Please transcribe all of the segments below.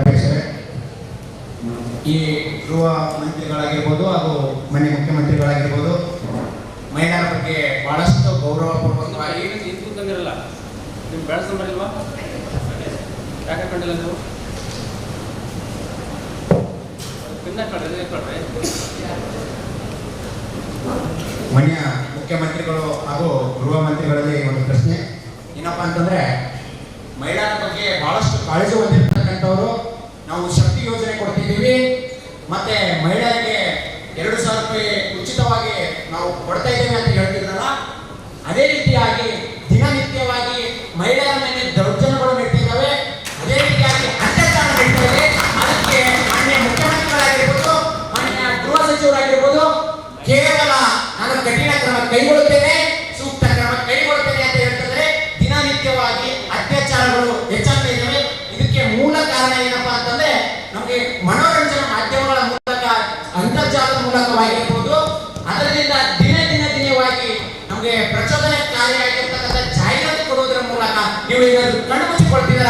ಅಧ್ಯಕ್ಷರೇ ಈ ಗೃಹ ಮಂತ್ರಿಗಳಾಗಿರ್ಬೋದು ಹಾಗೂ ಮನೆ ಮುಖ್ಯಮಂತ್ರಿಗಳಾಗಿರ್ಬೋದು ಮಹಿಳೆಯರ ಬಗ್ಗೆ ಬಹಳಷ್ಟು ಗೌರವಪೂರ್ವಕವಾಗಿ ಕೂತಂಗಿರಲ್ಲ ನೀವು ಬೆಳೆಸ ಮಾಡಿಲ್ವಾ ಯಾಕೆ ಕಂಡಿಲ್ಲ ನೀವು? ಕಳ್ರಿ ಮುಖ್ಯಮಂತ್ರಿಗಳು ಹಾಗೂ ಗೃಹ ಮಂತ್ರಿಗಳಲ್ಲಿ ಒಂದು ಪ್ರಶ್ನೆ. ಏನಪ್ಪಾ ಅಂತಂದ್ರೆ ಮಹಿಳೆಯರ ಬಗ್ಗೆ ಬಹಳಷ್ಟು ಕಾಳಜಿ ಹೊಂದಿರತಕ್ಕಂಥವ್ರು ನಾವು ಶಕ್ತಿ ಯೋಜನೆ ಕೊಡ್ತಿದ್ದೀವಿ. ಮತ್ತೆ ಮಹಿಳೆಯರಿಗೆ ಎರಡು ಸಾವಿರ ರೂಪಾಯಿ ಉಚಿತವಾಗಿ ನಾವು ಕೊಡ್ತಾ ಇದ್ದೇವೆ ಅಂತ ಹೇಳ್ತಿದ್ರಲ್ಲ, ಅದೇ ರೀತಿಯಾಗಿ ದಿನನಿತ್ಯವಾಗಿ ಮಹಿಳೆಯರ ಮೇಲೆ ದೌರ್ಜನ್ಯಗಳು ನಡೀತಿದ್ದಾವೆ ಅದೇ ರೀತಿಯಾಗಿ ಅತ್ಯಾಚಾರ ನಡೀತಾ ಇದೆ ಅದಕ್ಕೆ ಮಾನ್ಯ ಮುಖ್ಯಮಂತ್ರಿಗಳಾಗಿರ್ಬೋದು, ಮಾನ್ಯ ಗೃಹ ಸಚಿವರಾಗಿರ್ಬೋದು, ಕೇವಲ ನಾನು ಕಠಿಣ ಕ್ರಮ ಕೈಗೊಳ್ಳುತ್ತೇನೆ ಸೂಕ್ತ ಕ್ರಮ ಕೈಗೊಳ್ಳುತ್ತೇನೆ ಅಂತ ಹೇಳ್ತಿದ್ರೆ ದಿನನಿತ್ಯವಾಗಿ ಅತ್ಯಾಚಾರಗಳು ಹೆಚ್ಚಾಗ್ತಾ ಇದ್ದಾವೆ ಇದಕ್ಕೆ ಮೂಲ ಕಾರಣ ಏನಪ್ಪಾ ಅಂತಂದ್ರೆ ನಮಗೆ ಮನೋರಂಜನಾ ಮಾಧ್ಯಮಗಳ ಮೂಲಕ ಮೂಲಕವಾಗಿರ್ಬೋದು ಅದರಿಂದ ದಿನ ದಿನ ದಿನವಾಗಿ ನಮಗೆ ಪ್ರಚೋದನಕಾರಿಯಾಗಿರ್ತಕ್ಕಂಥ ಜಾಹೀರಾತು ಕೊಡುವುದರ ಮೂಲಕ ನೀವು ಇದನ್ನು ಕಣ್ಮುಚ್ಚಿಕೊಳ್ತಿದ್ದೀರಾ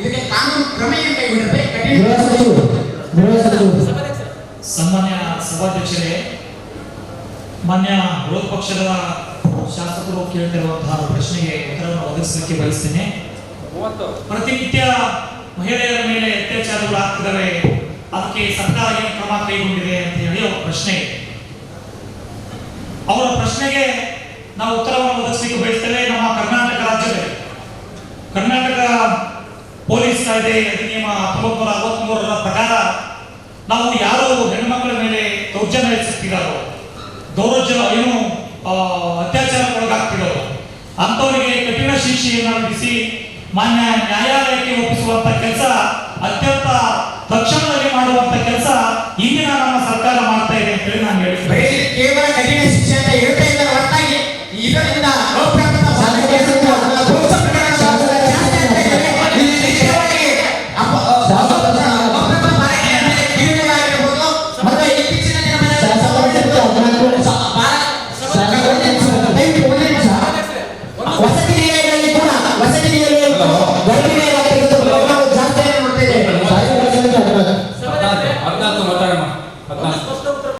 ಇದಕ್ಕೆ ಕಾನೂನು ಕ್ರಮ ಏನು ಸನ್ಮಾನ್ಯ ಸಭಾಧ್ಯಕ್ಷರೇ ಮಾನ್ಯ ವಿರೋಧ ಪಕ್ಷದ ಶಾಸಕರು ಕೇಳ್ತಿರುವಂತಹ ಪ್ರಶ್ನೆಗೆ ಉತ್ತರವನ್ನು ಒದಗಿಸಲಿಕ್ಕೆ ಬಯಸ್ತೇನೆ. ಪ್ರತಿನಿತ್ಯ ಮಹಿಳೆಯರ ಮೇಲೆ ಅತ್ಯಾಚಾರಗಳು ಆಗ್ತಿದ್ದಾವೆ ಅದಕ್ಕೆ ಸರ್ಕಾರ ಏನು ಕ್ರಮ ಕೈಗೊಂಡಿದೆ ಅಂತ ಹೇಳಿ ಅವರ ಪ್ರಶ್ನೆ ಅವರ ಪ್ರಶ್ನೆಗೆ ನಾವು ಉತ್ತರವನ್ನು ಒದಗಿಸಲಿಕ್ಕೆ ಬಯಸ್ತೇವೆ. ಸಾಲಿಟೆ ಅಧಿನಿಯಮ ಹತ್ತೊಂಬತ್ತು ಅರವತ್ಮೂರರ ಪ್ರಕಾರ ನಾವು ಯಾರು ಹೆಣ್ಮಕ್ಳ ಮೇಲೆ ದೌರ್ಜನ್ಯ ಹೆಚ್ಚಿಸ್ತಿದ್ದಾರೋ ದೌರ್ಜ ಏನು ಅತ್ಯಾಚಾರಕ್ಕೆ ಒಳಗಾಗ್ತಿದ್ದಾರೋ ಅಂಥವರಿಗೆ ಕಠಿಣ ಶಿಕ್ಷೆಯನ್ನು ವಿಧಿಸಿ ಮಾನ್ಯ ನ್ಯಾಯಾಲಯಕ್ಕೆ ಒಪ್ಪಿಸುವಂತ ಕೆಲಸ ಅತ್ಯಂತ ತಕ್ಷಣದಲ್ಲಿ ಮಾಡುವಂತ